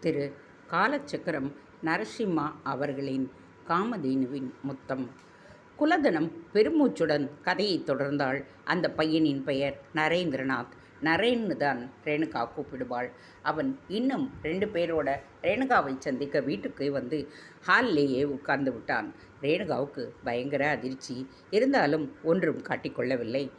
திரு. காலச்சக்கரம் நரசிம்மா அவர்களின் காமதேனுவின் முத்தம். குலதனம் பெருமூச்சுடன் கதையைத் தொடர்ந்தால் அந்த பையனின் பெயர் நரேந்திரநாத். நரேன்னு தான் ரேணுகா கூப்பிடுவாள். அவன் இன்னும் ரெண்டு பேரோட ரேணுகாவை சந்திக்க வீட்டுக்கு வந்து ஹால்லேயே உட்கார்ந்து விட்டான். ரேணுகாவுக்கு பயங்கர அதிர்ச்சி. இருந்தாலும் ஒன்றும் காட்டிக்கொள்ளவில்லை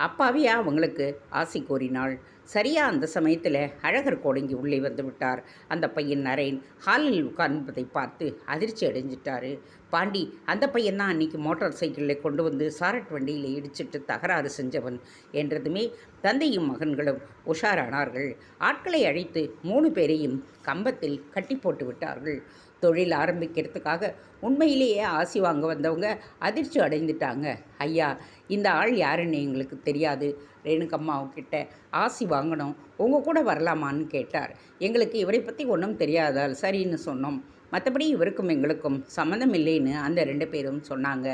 அப்பாவியா அவங்களுக்கு ஆசை கூறினாள் சரியா அந்த சமயத்தில் அழகர் கோடங்கி உள்ளே வந்து விட்டார். அந்த பையன் நரேன் ஹாலில் உட்கார்ந்ததை பார்த்து அதிர்ச்சி அடைஞ்சிட்டாரு. பாண்டி அந்த பையன் தான் அன்றைக்கி மோட்டார் சைக்கிளில் கொண்டு வந்து சாரட் வண்டியில் இடிச்சிட்டு தகராறு செஞ்சவன் என்றதுமே தந்தையும் மகன்களும் உஷாரானார்கள். ஆட்களை அழைத்து மூணு பேரையும் கம்பத்தில் கட்டி போட்டு விட்டார்கள். தொழில் ஆரம்பிக்கிறதுக்காக உண்மையிலேயே ஆசி வாங்க வந்தவங்க அதிர்ச்சி அடைந்துட்டாங்க. ஐயா இந்த ஆள் யாருன்னு எங்களுக்கு தெரியாது. ரேணுக்கம்மாவுக்கிட்ட ஆசி வாங்கணும். உங்கள் கூட வரலாமான்னு கேட்டார். எங்களுக்கு இவரை பற்றி ஒன்றும் தெரியாதால் சரின்னு சொன்னோம். மற்றபடி இவருக்கும் எங்களுக்கும் சம்மந்தம் இல்லைன்னு அந்த ரெண்டு பேரும் சொன்னாங்க.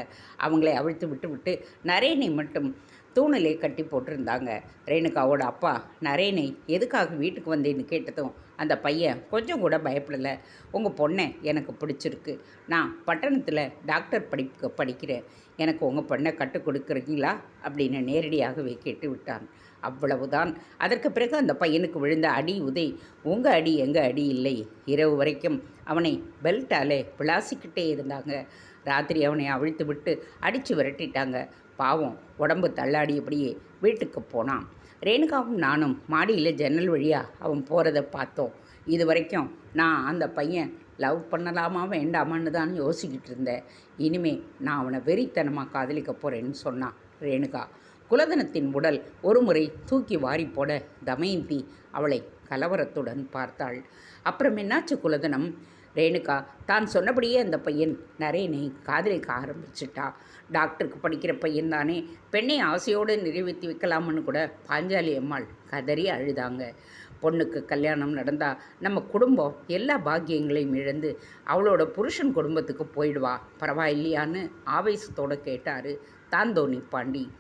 அவங்களை அவிழ்த்து விட்டு விட்டு நரேனை மட்டும் தூணிலே கட்டி போட்டிருந்தாங்க. ரேணுகாவோட அப்பா நரேனை எதுக்காக வீட்டுக்கு வந்தேன்னு கேட்டதும் அந்த பையன் கொஞ்சம் கூட பயப்படலை. உங்கள் பொண்ணை எனக்கு பிடிச்சிருக்கு. நான் பட்டணத்தில் டாக்டர் படிப்புக்கு படிக்கிறேன். எனக்கு உங்கள் பொண்ணை கற்றுக் கொடுக்குறீங்களா? அப்படின்னு நேரடியாகவே கேட்டு விட்டான். அவ்வளவுதான். அதற்கு பிறகு அந்த பையனுக்கு விழுந்த அடி உதை உங்கள் அடி எங்கள் அடி இல்லை. இரவு வரைக்கும் அவனை பெல்ட்டாலே விளாசிக்கிட்டே இருந்தாங்க. ராத்திரி அவனை அவிழ்த்து விட்டு அடித்து விரட்டிட்டாங்க. பாவம் உடம்பு தள்ளாடியபடியே வீட்டுக்கு போனான். ரேணுகாவும் நானும் மாடியில் ஜன்னல் வழியாக அவன் போகிறத பார்த்தோம். இது வரைக்கும் நான் அந்த பையன் லவ் பண்ணலாமா வேண்டாமான்னு தான் யோசிக்கிட்டு இருந்தேன். இனிமே நான் அவனை வெறித்தனமாக காதலிக்க போகிறேன்னு சொன்னான் ரேணுகா. குலதனத்தின் உடல் ஒருமுறை தூக்கி வாரி போட தமயந்தி அவளை கலவரத்துடன் பார்த்தாள். அப்புறம் என்னாச்சு குலதனம்? ரேணுகா தான் சொன்னபடியே அந்த பையன் நரேனை காதலிக்க ஆரம்பிச்சிட்டா. டாக்டருக்கு படிக்கிற பையன் தானே. பெண்ணை ஆசையோடு நிறைவேற்றி வைக்கலாம்னு கூட பாஞ்சாலி அம்மாள் கதறி அழுதாங்க. பொண்ணுக்கு கல்யாணம் நடந்தால் நம்ம குடும்பம் எல்லா பாக்கியங்களையும் இழந்து அவளோட புருஷன் குடும்பத்துக்கு போயிடுவா. பரவாயில்லையான்னு ஆவேசத்தோடு கேட்டார் தாந்தோனி பாண்டி.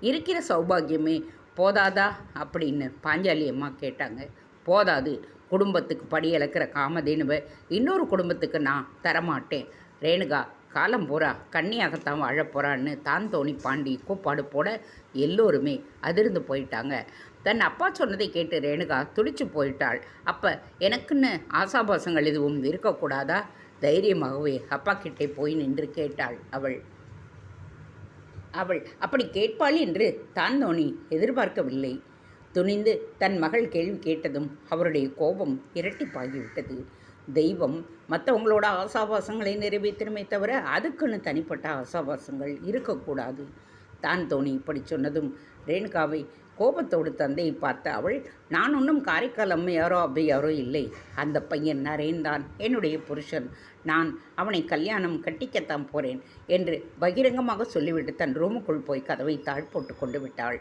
இருக்கிற சௌபாகியமே போதாதா? அப்படின்னு பாஞ்சாலி அம்மா கேட்டாங்க. போதாது. குடும்பத்துக்கு படி இழக்கிற காமதேனுவை இன்னொரு குடும்பத்துக்கு நான் தரமாட்டேன். ரேணுகா காலம் பூரா கன்னியாகத்தான் வாழப்போகிறான்னு தான் தோணி பாண்டி கூப்பாடு போட எல்லோருமே அதிர்ந்து போயிட்டாங்க. தன் அப்பா சொன்னதை கேட்டு ரேணுகா துடிச்சு போயிட்டாள். அப்போ எனக்குன்னு ஆசாபாசங்கள் எதுவும் இருக்கக்கூடாதா? தைரியமாகவே அப்பா கிட்டே போய் நின்று கேட்டாள் அவள். அவள் அப்படி கேட்பாள் என்று தான் தோணி எதிர்பார்க்கவில்லை. துணிந்து தன் மகள் கேள்வி கேட்டதும் அவருடைய கோபம் இரட்டிப்பாகிவிட்டது. தெய்வம் மற்றவங்களோட ஆசாபாசங்களை நிறைவேற்றணுமே தவிர அதுக்குன்னு தனிப்பட்ட ஆசாபாசங்கள் இருக்கக்கூடாது. தான் தோணி இப்படி சொன்னதும் ரேணுகாவை கோபத்தோடு தந்தையை பார்த்த அவள் நான் ஒன்றும் காரைக்கால் அம்மையாரோ யாரோ இல்லை. அந்த பையன் நரேன் தான் என்னுடைய புருஷன். நான் அவனை கல்யாணம் கட்டிக்கத்தான் போகிறேன் என்று பகிரங்கமாக சொல்லிவிட்டு தன் ரூமுக்குள் போய் கதவை தாழ் போட்டு கொண்டு விட்டாள்.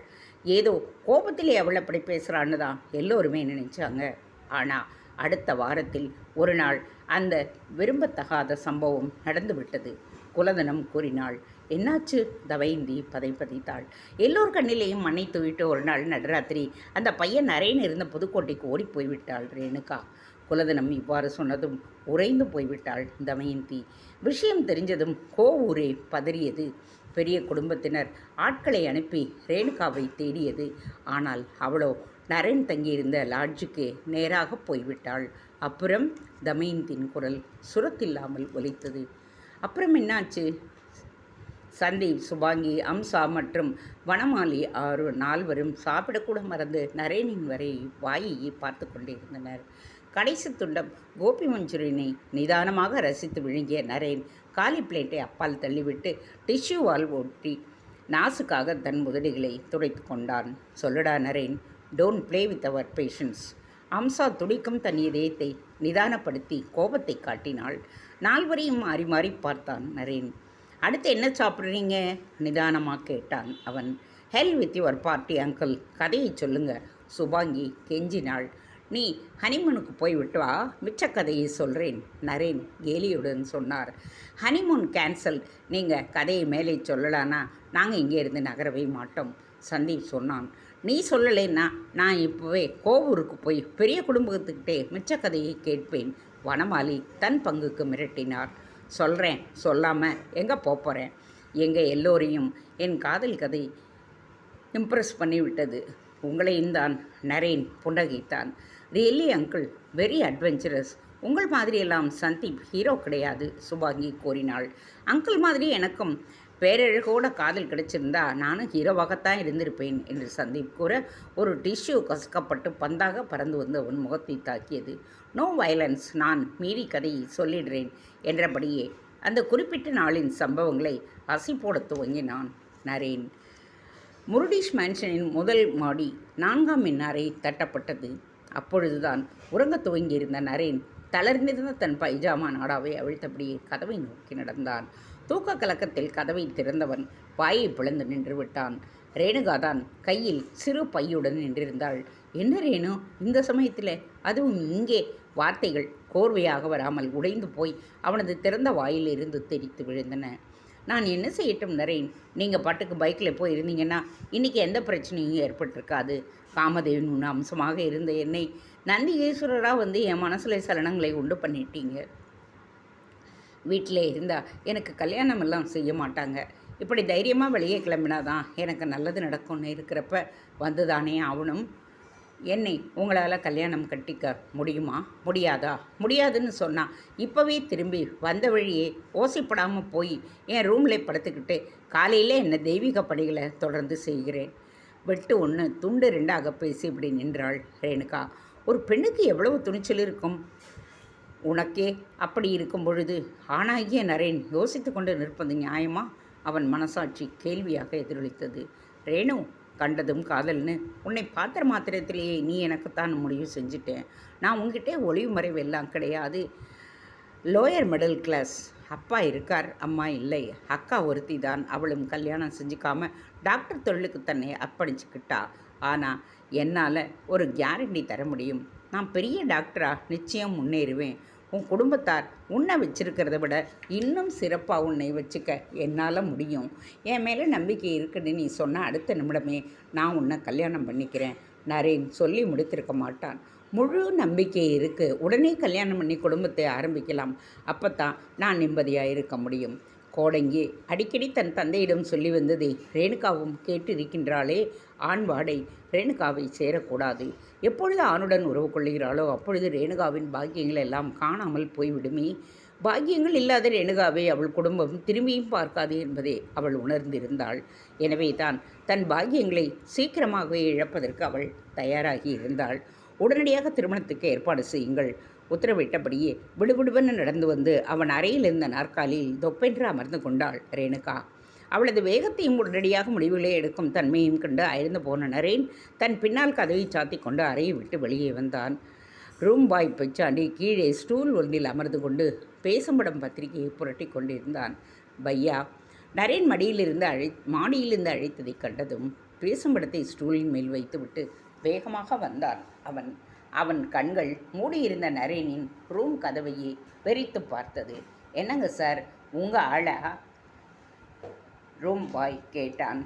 ஏதோ கோபத்திலே அவள் அப்படி பேசுகிறான்னு தான் எல்லோருமே நினைச்சாங்க. ஆனால் அடுத்த வாரத்தில் ஒரு நாள் அந்த விரும்பத்தகாத சம்பவம் நடந்துவிட்டது குலதனம் கூறினாள் என்னாச்சு? தவைந்தி பதை பதித்தாள். எல்லோர் கண்ணிலேயும் மண்ணை தூவிட்டு ஒரு நாள் நடுராத்திரி அந்த பையன் நரேன் இருந்த புதுக்கோட்டைக்கு ஓடி போய்விட்டாள் ரேணுகா. குலதனம் இவ்வாறு சொன்னதும் உறைந்து போய்விட்டாள் தமயந்தி விஷயம் தெரிஞ்சதும் கோவூரே பதறியது. பெரிய குடும்பத்தினர் ஆட்களை அனுப்பி ரேணுகாவை தேடியது. ஆனால் அவளோ நரேன் தங்கியிருந்த லாட்ஜுக்கு நேராக போய்விட்டாள். அப்புறம் தமயந்தின் குரல் சுரத்தில்லாமல் ஒலித்தது. அப்புறம் என்னாச்சு? சந்தீப் சுபாங்கி அம்சா மற்றும் வனமாலி ஆறு நால்வரும் சாப்பிடக்கூட மறந்து நரேனின் வரை வாயை பார்த்து கொண்டிருந்தனர். கடைசி துண்டம் கோபி மஞ்சூரியனை நிதானமாக ரசித்து விழுங்கிய நரேன் காலி பிளேட்டை அப்பால் தள்ளிவிட்டு டிஷ்யூவால் ஒட்டி நாசுக்காக தன் முதலிகளை துடைத்து கொண்டான். சொல்லடா Naren don't play with our patience. Amsa துடிக்கும் தன் இதயத்தை நிதானப்படுத்தி கோபத்தை காட்டினாள். நால்வரையும் மாறி மாறி பார்த்தான் நரேன். அடுத்து என்ன சாப்பிட்றீங்க? நிதானமாக கேட்டான் அவன். Hell with your party uncle கதையை சொல்லுங்க. சுபாங்கி கெஞ்சினாள். நீ ஹனிமூனுக்கு போய் விட்டு வா மிச்ச கதையை சொல்கிறேன் நரேன் கேலியுடன் சொன்னார். ஹனிமூன் கேன்சல் நீங்கள் கதையை மேலே சொல்லலான்னா நாங்கள் இங்கே இருந்து நகரவே மாட்டோம் சந்தீப் சொன்னான். நீ சொல்லலைன்னா நான் இப்போவே கோவூருக்கு போய் பெரிய குடும்பத்துக்கிட்டே மிச்ச கதையை கேட்பேன் வனமாலி தன் பங்குக்கு மிரட்டினார். சொல்கிறேன் சொல்லாமல் எங்கே போகிறேன் எங்கள் எல்லோரையும் என் காதல் கதை இம்ப்ரெஸ் பண்ணிவிட்டது. உங்களையும் தான் நரேன் புன்னகைத்தான் ரியலி அங்கிள் வெரி அட்வென்ச்சரஸ் உங்கள் மாதிரியெல்லாம் சந்தீப் ஹீரோ கிடையாது சுபாங்கி கூறினாள். அங்கிள் மாதிரி எனக்கும் பேரழகோட காதல் கிடைச்சிருந்தா நானும் ஹீரோவாகத்தான் இருந்திருப்பேன் என்று சந்தீப் கூற ஒரு டிஷ்யூ கசக்கப்பட்டு பந்தாக பறந்து வந்து அவன் முகத்தை தாக்கியது. நோ வயலன்ஸ் நான் மீறி கதையை சொல்லிடுறேன் என்றபடியே அந்த குறிப்பிட்ட நாளின் சம்பவங்களை அசி போட துவங்கினான் நரேன். முருடிஷ் மேன்ஷனின் முதல் மாடி நான்காம் மின்னாரை தட்டப்பட்டது. அப்பொழுதுதான் உறங்கத் துவங்கியிருந்த நரேன் தளர்ந்திருந்த தன் பைஜாமா நாடாவை அவிழ்த்தபடியே கதவை நோக்கி நடந்தான். தூக்க கலக்கத்தில் கதவை திறந்தவன் வாயை பிளந்து நின்று விட்டான். ரேணுகாதான் கையில் சிறு பையுடன் நின்றிருந்தாள். என்ன ரேணு இந்த சமயத்தில்? அதுவும் இங்கே? வார்த்தைகள் கோர்வையாக வராமல் உடைந்து போய் அவனது திறந்த வாயிலிருந்து தெரித்து விழுந்தன. நான் என்ன செய்யட்டும் நரேன் நீங்கள் பாட்டுக்கு பைக்கில் போய் இருந்தீங்கன்னா இன்றைக்கி எந்த பிரச்சனையும் ஏற்பட்டிருக்காது. காமதேவன் அம்சமாக இருந்த என்னை நந்திகேஸ்வரராக வந்து என் மனசில் சலனங்களை உண்டு பண்ணிட்டீங்க. வீட்டிலே இருந்தால் எனக்கு கல்யாணம் எல்லாம் செய்ய மாட்டாங்க. இப்படி தைரியமாக வெளியே கிளம்பினாதான் எனக்கு நல்லது நடக்கும்னு இருக்கிறப்ப வந்து தானே ஆகணும். என்னை உங்களால் கல்யாணம் கட்டிக்க முடியுமா? முடியாதா? முடியாதுன்னு சொன்னால் இப்போவே திரும்பி வந்த வழியே ஓசைப்படாமல் போய் என் ரூமில் படுத்துக்கிட்டு காலையில் என்ன தெய்வீக பணிகளை தொடர்ந்து செய்கிறேன். வெட்டு ஒன்று துண்டு ரெண்டாக பேசி இப்படி நின்றாள் ரேணுகா. ஒரு பெண்ணுக்கு எவ்வளவு துணிச்சல் இருக்கும்? உனக்கே அப்படி இருக்கும் பொழுது ஆணாகிய நரேன் யோசித்து கொண்டு நிற்பது நியாயமா? அவன் மனசாட்சி கேள்வியாக எதிரொலித்தது. ரேணு கண்டதும் காதல்னு உன்னை பாத்திர மாத்திரத்திலேயே நீ எனக்குத்தான் முடிவு செஞ்சுட்டேன். நான் உங்ககிட்டே ஒளிவு மறைவு எல்லாம் கிடையாது. Lower middle class. அப்பா இருக்கார் அம்மா இல்லை. அக்கா ஒருத்தி தான் அவளும் கல்யாணம் செஞ்சுக்காம டாக்டர் தொழிலுக்கு தன்னை அர்ப்பணிச்சுக்கிட்டா. ஆனால் என்னால் ஒரு கேரண்டி தர முடியும். நான் பெரிய டாக்டரா நிச்சயம் முன்னேறுவேன். உன் குடும்பத்தார் உன்னை வச்சிருக்கிறத விட இன்னும் சிறப்பாக உன்னை வச்சுக்க என்னால் முடியும். என் மேலே நம்பிக்கை இருக்குன்னு நீ சொன்ன அடுத்த நிமிடமே நான் உன்னை கல்யாணம் பண்ணிக்கிறேன். நரேன் சொல்லி முடித்திருக்க மாட்டான். முழு நம்பிக்கை இருக்குது உடனே கல்யாணம் பண்ணி குடும்பத்தை ஆரம்பிக்கலாம். அப்போ தான் நான் நிம்மதியாக இருக்க முடியும். கோடங்கி அடிக்கடி தன் தந்தையிடம் சொல்லி வந்ததை ரேணுகாவும் கேட்டிருக்கின்றாளே. ஆண் வாடை ரேணுகாவை சேரக்கூடாது. எப்பொழுது ஆணுடன் உறவு கொள்கிறாளோ அப்பொழுது ரேணுகாவின் பாக்கியங்கள் எல்லாம் காணாமல் போய்விடுமே. பாக்கியங்கள் இல்லாத ரேணுகாவை அவள் குடும்பம் திரும்பியும் பார்க்காது என்பதை அவள் உணர்ந்திருந்தாள். எனவே தான் தன் பாக்கியங்களை சீக்கிரமாகவே இழப்பதற்கு அவள் தயாராகி இருந்தாள். உடனடியாக திருமணத்துக்கு ஏற்பாடு செய்யுங்கள். உத்தரவிட்டபடியே விடுவிடுவென நடந்து வந்து அவன் அறையில் இருந்த நாற்காலியில் தொப்பென்று அமர்ந்து கொண்டாள் ரேணுகா. அவளது வேகத்தையும் உடனடியாக முடிவுகளை எடுக்கும் தன்மையும் கண்டு அயர்ந்து போன நரேன் தன் பின்னால் கதவை சாத்தி கொண்டு அறையை விட்டு வெளியே வந்தான். ரூம் பாய் பெச்சாண்டி கீழே ஸ்டூல் ஒன்றில் அமர்ந்து கொண்டு பேசும்படம் பத்திரிகையை புரட்டி கொண்டிருந்தான். பையா நரேன் மடியிலிருந்து அழை மாடியிலிருந்து அழைத்ததை கண்டதும் பேசும்படத்தை ஸ்டூலின் மேல் வைத்துவிட்டு வேகமாக வந்தான். அவன் அவன் கண்கள் மூடியிருந்த நரேனின் ரூம் கதவையே வெறித்து பார்த்தது. என்னங்க சார் உங்கள் ஆளா? ரூம் பாய் கேட்டான்.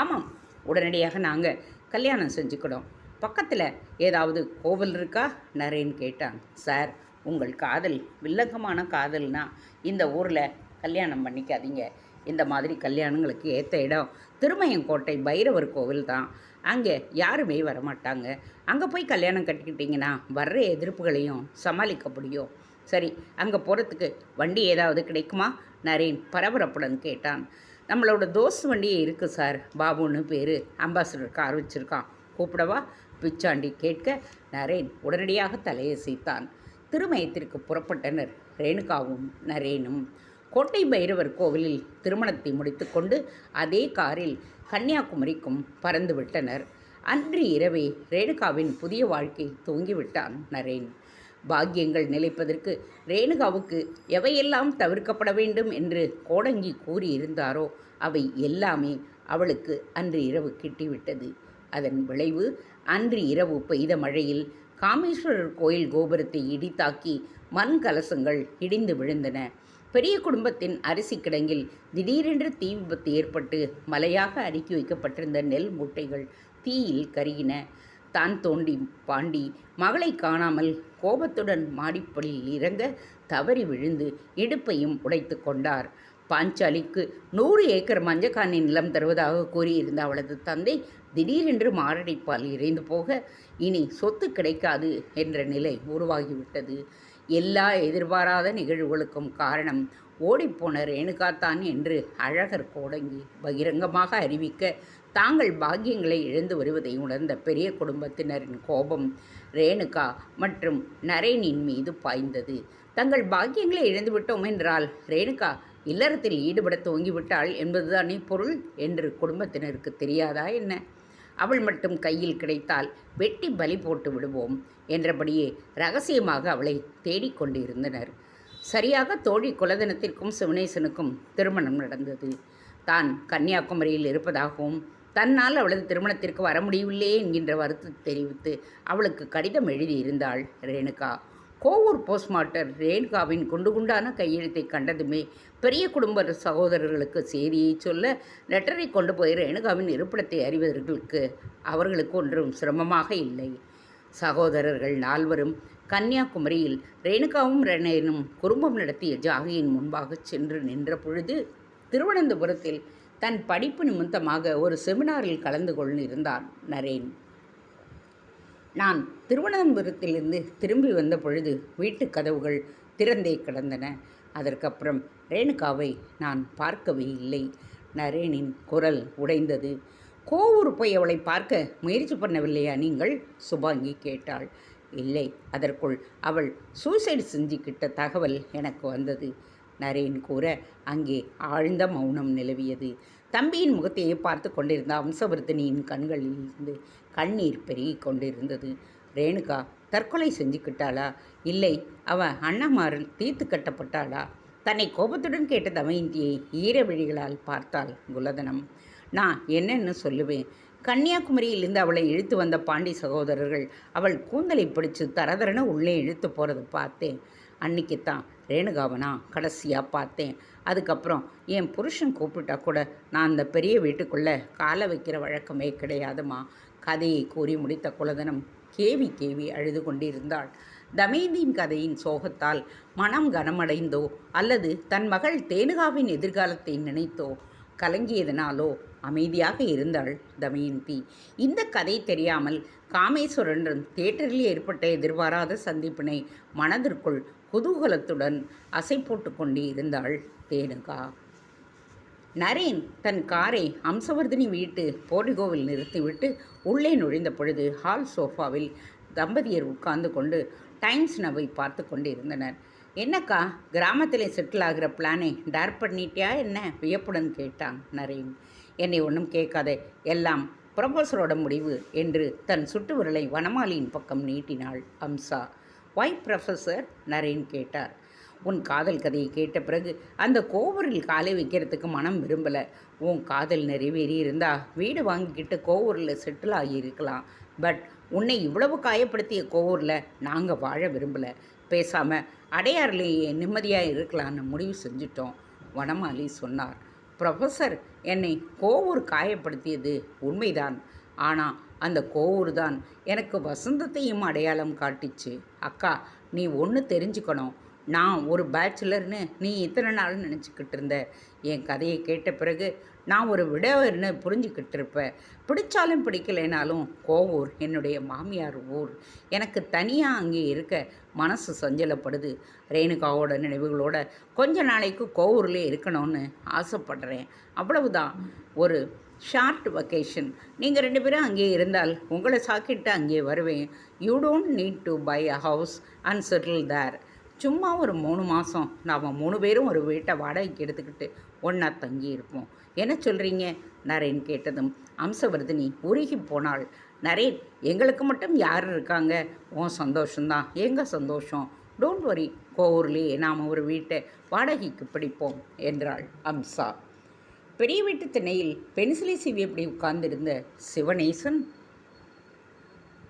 ஆமாம் உடனடியாக நாங்கள் கல்யாணம் செஞ்சுக்கிடும் பக்கத்தில் ஏதாவது கோவில் இருக்கா? நரேன் கேட்டான். சார் உங்கள் காதல் வில்லங்கமான காதல்னா இந்த ஊரில் கல்யாணம் பண்ணிக்காதீங்க. இந்த மாதிரி கல்யாணங்களுக்கு ஏற்ற இடம் திருமயங்கோட்டை பைரவர் கோவில் தான். அங்கே யாருமே வரமாட்டாங்க. அங்கே போய் கல்யாணம் கட்டிக்கிட்டிங்கன்னா வர்ற எதிர்ப்புகளையும் சமாளிக்க முடியும். சரி அங்கே போகிறதுக்கு வண்டி ஏதாவது கிடைக்குமா? நரேன் பரபரப்புடன் கேட்டான். நம்மளோட தோஸ் வண்டியே இருக்குது சார் பாபுன்னு பேர் அம்பாசடர் கார் வச்சுருக்கான். கூப்பிடவா? பிச்சாண்டி கேட்க நரேன் உடனடியாக தலையசைத்தான் திருமயத்திற்கு புறப்பட்டனர் ரேணுகாவும் நரேனும். கோட்டை பைரவர் கோவிலில் திருமணத்தை முடித்துக்கொண்டு அதே காரில் கன்னியாகுமரிக்கும் பறந்து விட்டனர். அன்று இரவே ரேணுகாவின் புதிய வாழ்க்கை தூங்கிவிட்டான் நரேன். பாக்கியங்கள் நிலைப்பதற்கு ரேணுகாவுக்கு எவையெல்லாம் தவிர்க்கப்பட வேண்டும் என்று கோடங்கி கூறியிருந்தாரோ அவை எல்லாமே அவளுக்கு அன்று இரவு கிட்டிவிட்டது. அதன் விளைவு அன்று இரவு பெய்த மழையில் காமேஸ்வரர் கோயில் கோபுரத்தை இடித்தாக்கி மண் கலசங்கள் இடிந்து விழுந்தன. பெரிய குடும்பத்தின் அரிசி கிடங்கில் திடீரென்று தீ விபத்து ஏற்பட்டு மலையாக அடுக்கி வைக்கப்பட்டிருந்த நெல் மூட்டைகள் தீயில் கருகின. தான் தோண்டி பாண்டி மகளை காணாமல் கோபத்துடன் மாடிப்படியில் இறங்க தவறி விழுந்து இடுப்பையும் உடைத்து கொண்டார். பாஞ்சாலிக்கு நூறு ஏக்கர் மஞ்சக்காணி நிலம் தருவதாக கூறியிருந்த அவளது தந்தை திடீரென்று மாரடைப்பால் இறைந்து போக இனி சொத்து கிடைக்காது என்ற நிலை உருவாகிவிட்டது. எல்லா எதிர்பாராத நிகழ்வுகளுக்கும் காரணம் ஓடிப்போன ரேணுகாத்தான் என்று அழகர் கோடங்கி பகிரங்கமாக அறிவிக்க தாங்கள் பாக்கியங்களை இழந்து வருவதை உணர்ந்த பெரிய குடும்பத்தினரின் கோபம் ரேணுகா மற்றும் நரேனின் மீது பாய்ந்தது. தங்கள் பாக்கியங்களை இழந்துவிட்டோம் என்றால் ரேணுகா இல்லறத்தில் ஈடுபட துவங்கிவிட்டாள் என்பதுதானே பொருள் என்று குடும்பத்தினருக்கு தெரியாதா என்ன? அவள் மட்டும் கையில் கிடைத்தால் வெட்டி பலி போட்டு விடுவோம் என்றபடியே ரகசியமாக அவளை தேடிக்கொண்டிருந்தனர் சரியாக தோழி குலதனத்திற்கும் சிவனேசனுக்கும் திருமணம் நடந்தது. தான் கன்னியாகுமரியில் இருப்பதாகவும் தன்னால் அவளது திருமணத்திற்கு வர முடியவில்லையே என்கின்ற வருத்தத்தை தெரிவித்து அவளுக்கு கடிதம் எழுதியிருந்தாள் ரேணுகா. கோவூர் போஸ்ட்மார்ட்டர் ரேணுகாவின் குண்டு குண்டான கையெழுத்தை கண்டதுமே பெரிய குடும்ப சகோதரர்களுக்கு செய்தியை சொல்ல லெட்டரை கொண்டு போய் ரேணுகாவின் இருப்பிடத்தை அறிவதற்கு அவர்களுக்கு ஒன்றும் சிரமமாக இல்லை. சகோதரர்கள் நால்வரும் கன்னியாகுமரியில் ரேணுகாவும் ரணேனும் குடும்பம் நடத்திய ஜாகியின் முன்பாக சென்று நின்ற பொழுது திருவனந்தபுரத்தில் தன் படிப்பு நிமித்தமாக ஒரு செமினாரில் கலந்து கொண்டிருந்தான் நரேன். நான் திருவனந்தபுரத்திலிருந்து திரும்பி வந்த பொழுது வீட்டு கதவுகள் திறந்தே கிடந்தன. அதற்கப்புறம் ரேணுகாவை நான் பார்க்கவே இல்லை. நரேனின் குரல் உடைந்தது. கோவூர் போய் அவளை பார்க்க முயற்சி பண்ணவில்லையா நீங்கள்? சுபாங்கி கேட்டாள். இல்லை அதற்குள் அவள் சூசைடு செஞ்சுக்கிட்ட தகவல் எனக்கு வந்தது. நரேன் கூற அங்கே ஆழ்ந்த மௌனம் நிலவியது. தம்பியின் முகத்தையே பார்த்து கொண்டிருந்த அம்சவர்த்தினியின் கண்களிலிருந்து கண்ணீர் பெருகி கொண்டிருந்தது. ரேணுகா தற்கொலை செஞ்சுக்கிட்டாளா? இல்லை அவ அண்ணமாரில் தீர்த்து கட்டப்பட்டாளா? தன்னை கோபத்துடன் கேட்ட தமயந்தியை ஈர விழிகளால் பார்த்தாள் குலதனம். நான் என்னன்னு சொல்லுவேன். கன்னியாகுமரியிலிருந்து அவளை இழுத்து வந்த பாண்டி சகோதரர்கள் அவள் கூந்தலை பிடிச்சு தரதரன உள்ளே இழுத்து போகிறத பார்த்தேன். ரேணுகாவை ரேணுகாவனா கடைசியாக பார்த்தேன். அதுக்கப்புறம் என் புருஷன் கூப்பிட்டா கூட நான் அந்த பெரிய வீட்டுக்குள்ளே காலை வைக்கிற வழக்கமே கிடையாதுமா கதையை கூறி முடித்த குலதனம் கேவி கேவி அழுது கொண்டிருந்தாள். தமேந்தியின் கதையின் சோகத்தால் மனம் கனமடைந்தோ அல்லது தன் மகள் தேனுகாவின் எதிர்காலத்தை நினைத்தோ கலங்கியதனாலோ அமைதியாக இருந்தாள் தமயந்தி இந்த கதை தெரியாமல் காமேஸ்வரன் தேட்டரில் ஏற்பட்ட எதிர்பாராத சந்திப்பினை மனதிற்குள் குதூகலத்துடன் அசை போட்டு இருந்தாள் தேனுகா. நரேன் தன் காரை அம்சவர்தினி வீட்டு போர்டிகோவில் நிறுத்திவிட்டு உள்ளே நுழைந்த பொழுது ஹால் சோஃபாவில் தம்பதியர் உட்கார்ந்து கொண்டு டைம்ஸ் நவை பார்த்து கொண்டு இருந்தனர் என்னக்கா கிராமத்தில் செட்டில் ஆகிற பிளானை டேர் பண்ணிட்டியா என்ன? வியப்புடன் கேட்டான் நரேன். என்னை ஒன்றும் கேட்காத எல்லாம் ப்ரொஃபஸரோட முடிவு என்று தன் சுட்டு விரலை வனமாலியின் பக்கம் நீட்டினாள் அம்சா ஒய் ப்ரொஃபஸர் நரேன் கேட்டார். உன் காதல் கதையை கேட்ட பிறகு அந்த கோவூரில் காலை வைக்கிறதுக்கு மனம் விரும்பலை. உன் காதல் நிறைவேறி இருந்தா வீடு வாங்கிக்கிட்டு கோவூரில் செட்டில் ஆகியிருக்கலாம். பட் உன்னை இவ்வளவு காயப்படுத்திய கோவூரில் நாங்கள் வாழ விரும்பலை. பேசாமல் அடையாறுலேயே நிம்மதியாக இருக்கலான்னு முடிவு செஞ்சிட்டோம் வனமாலி சொன்னார். ப்ரொஃபஸர் என்னை கோவூர் காயப்படுத்தியது உண்மைதான். ஆனால் அந்த கோவூர் தான் எனக்கு வசந்தத்தையும் அடையாளம் காட்டிச்சு. அக்கா நீ ஒன்று தெரிஞ்சுக்கணும். நான் ஒரு பேச்சுலர்னு நீ இத்தனை நாள் நினச்சிக்கிட்டு இருந்த. என் கதையை கேட்ட பிறகு நான் ஒரு விடவர்னு புரிஞ்சுக்கிட்டு இருப்பேன். பிடிச்சாலும் பிடிக்கலைனாலும் கோவூர் என்னுடைய மாமியார் ஊர். எனக்கு தனியாக அங்கே இருக்க மனசு சஞ்சலப்படுது. ரேணுகாவோட நினைவுகளோட கொஞ்ச நாளைக்கு கோவூர்லேயே இருக்கணும்னு ஆசைப்படுறேன். அவ்வளவுதான். ஒரு ஷார்ட் வெக்கேஷன் நீங்கள் ரெண்டு பேரும் அங்கே இருந்தால் உங்களை சாக்கிட்டு அங்கே வருவேன். You don't need to buy a house and settle there சும்மா ஒரு மூணு மாதம் நாம் மூணு பேரும் ஒரு வீட்டை வாடகைக்கு எடுத்துக்கிட்டு ஒன்றா தங்கி இருப்போம். என்ன சொல்கிறீங்க நரேன் கேட்டதும் அம்சவர்தினி உருகி போனாள். நரேன் எங்களுக்கு மட்டும் யார் இருக்காங்க? உன் சந்தோஷம்தான். எங்கள் சந்தோஷம்? டோன்ட் வரி கோவூர்லேயே நாம் ஒரு வீட்டை வாடகைக்கு பிடிப்போம் என்றாள் அம்சா. பெரிய வீட்டு திணையில் பென்சிலை சீவி எப்படி உட்கார்ந்திருந்த சிவனேசன்.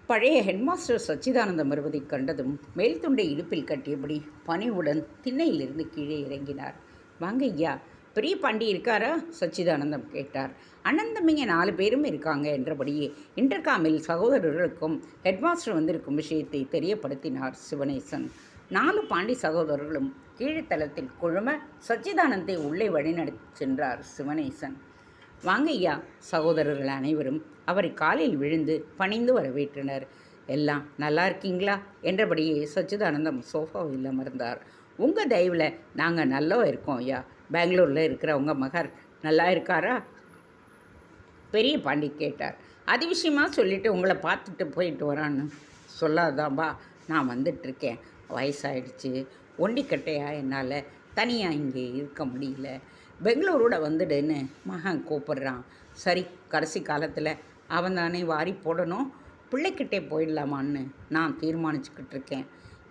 பழைய ஹெட்மாஸ்டர் சச்சிதானந்தம் வருவதைக் கண்டதும் மேல் துண்டை இடுப்பில் கட்டியபடி பணிவுடன் திண்ணையிலிருந்து கீழே இறங்கினார். வாங்க ஐயா பெரிய பாண்டி இருக்காரா? சச்சிதானந்தம் கேட்டார். அண்ணன் தம்பிங்க நாலு பேரும் இருக்காங்க என்றபடியே இன்டர்காமில் சகோதரர்களுக்கும் ஹெட்மாஸ்டர் வந்திருக்கும் விஷயத்தை தெரியப்படுத்தினார் சிவனேசன். நாலு பாண்டி சகோதரர்களும் கீழ்த்தளத்தில் குழும சச்சிதானந்தை உள்ளே வழிநடத்தி சென்றார் சிவனேசன். வாங்க ஐயா சகோதரர்கள் அனைவரும் அவரை காலில் விழுந்து பணிந்து வரவேற்றனர். எல்லாம் நல்லா இருக்கீங்களா? என்றபடியே சச்சிதானந்தம் சோஃபாவில் அமர்ந்தார். உங்கள் தயவில் நாங்கள் நல்லா இருக்கோம் ஐயா. பெங்களூரில் இருக்கிற உங்கள் மகர் நல்லா இருக்காரா? பெரிய பாண்டி கேட்டார். அதிவிஷயமாக சொல்லிவிட்டு சொல்லிட்டு உங்களை பார்த்துட்டு போயிட்டு வரான்னு சொல்லாதாம்பா. நான் வந்துட்டுருக்கேன் வயசாயிடுச்சு. ஒண்டிக்கட்டையா என்னால்? தனியாக இங்கே இருக்க முடியல. பெங்களூரோட வந்துடுன்னு மகன் கூப்பிட்றான். சரி கடைசி காலத்தில் அவன் தானே வாரி போடணும். பிள்ளைக்கிட்டே போயிடலாமான்னு நான் தீர்மானிச்சுக்கிட்டு இருக்கேன்.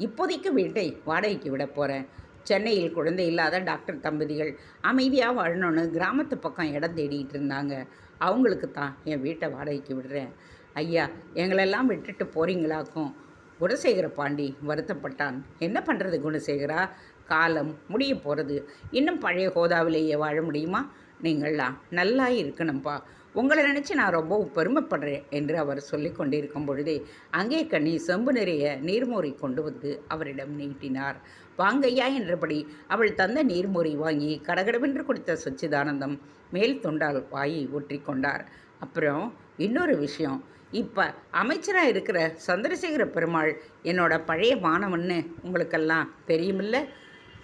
இப்போதைக்கு வீட்டை வாடகைக்கு விட போகிறேன் சென்னையில் குழந்தை இல்லாத டாக்டர் தம்பதிகள் அமைதியாக வாழணும்னு கிராமத்து பக்கம் இடம் தேடிட்டு இருந்தாங்க. அவங்களுக்கு தான் என் வீட்டை வாடகைக்கு விடுறேன். ஐயா எங்களெல்லாம் விட்டுட்டு போகிறீங்களாக்கும் குணசேகர பாண்டி வருத்தப்பட்டான். என்ன பண்ணுறது குணசேகரா? காலம் முடிய போகிறது இன்னும் பழைய கோதாவிலேயே வாழ முடியுமா? நீங்கள்லாம் நல்லா இருக்கணும்ப்பா உங்களை நினச்சி நான் ரொம்ப பெருமைப்படுறேன் என்று அவர் சொல்லி கொண்டிருக்கும் பொழுதே அங்கே கண்ணி செம்பு நிறைய நீர்மூறி கொண்டு வந்து அவரிடம் நீட்டினார். வாங்கையா என்றபடி அவள் தந்த நீர்மூறி வாங்கி கடகடவென்று கொடுத்த சச்சிதானந்தம் மேல் தொண்டால் வாயை ஊற்றி கொண்டார். அப்புறம் இன்னொரு விஷயம். இப்போ அமைச்சராக இருக்கிற சந்திரசேகர பெருமாள் என்னோட பழைய மாணவன்னு உங்களுக்கெல்லாம் தெரியுமில்ல?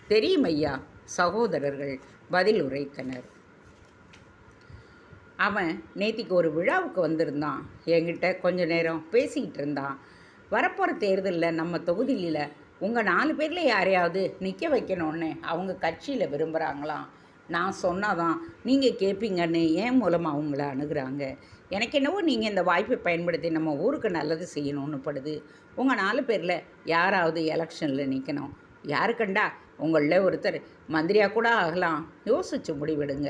தெரியும் ஐயா சகோதரர்கள் பதில் உரைத்தனர். அவன் நேத்திக்கு ஒரு விழாவுக்கு வந்திருந்தான். என்கிட்ட கொஞ்ச நேரம் பேசிக்கிட்டு இருந்தான். வரப்போகிற தேர்தலில் நம்ம தொகுதியில் உங்கள் நாலு பேரில் யாரையாவது நிற்க வைக்கணும்னு அவங்க கட்சியில் விரும்புகிறாங்களாம் நான் சொன்னாதான் நீங்கள் கேட்பீங்கன்னு ஏன் மூலமாக அவங்கள அணுகிறாங்க? எனக்கு என்னவோ நீங்கள் இந்த வாய்ப்பை பயன்படுத்தி நம்ம ஊருக்கு நல்லது செய்யணும்னு படுது. உங்கள் நாலு பேரில் யாராவது எலெக்ஷனில் நிற்கணும் யாரு கண்டா? உங்களில் ஒருத்தர் மந்திரியாக கூட ஆகலாம். யோசித்து முடிவெடுங்க.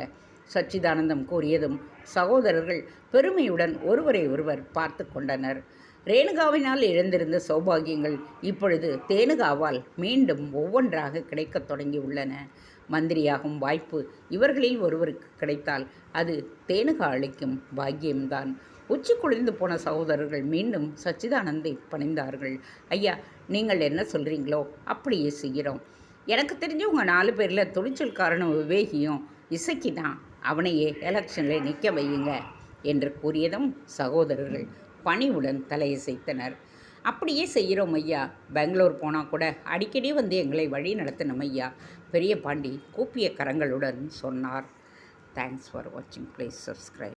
சச்சிதானந்தம் கூறியதும் சகோதரர்கள் பெருமையுடன் ஒருவரை ஒருவர் பார்த்து கொண்டனர். ரேணுகாவினால் இழந்திருந்த சௌபாகியங்கள் இப்பொழுது தேனுகாவால் மீண்டும் ஒவ்வொன்றாக கிடைக்கத் தொடங்கியுள்ளன. மந்திரியாகும் வாய்ப்பு இவர்களில் ஒருவருக்கு கிடைத்தால் அது தேனுகா அளிக்கும் பாக்கியம்தான். உச்சி குளிர்ந்து போன சகோதரர்கள் மீண்டும் சச்சிதானந்தை பணிந்தார்கள். ஐயா நீங்கள் என்ன சொல்கிறீங்களோ அப்படியே செய்கிறோம். எனக்கு தெரிஞ்சு உங்கள் நாலு பேரில் துணிச்சல்காரனும் விவேகியும் இசைக்கு தான் அவனையே எலெக்ஷனில் நிற்க வையுங்க என்று கூறியதும் சகோதரர்கள் பணிவுடன் தலையசைத்தனர். அப்படியே செய்கிறோம் ஐயா. பெங்களூர் போனால் கூட அடிக்கடி வந்து எங்களை வழி நடத்தினோம் ஐயா. பெரிய பாண்டி கூப்பிய கரங்களுடன் சொன்னார். தேங்க்ஸ் ஃபார் வாட்சிங் ப்ளீஸ் சப்ஸ்கிரைப்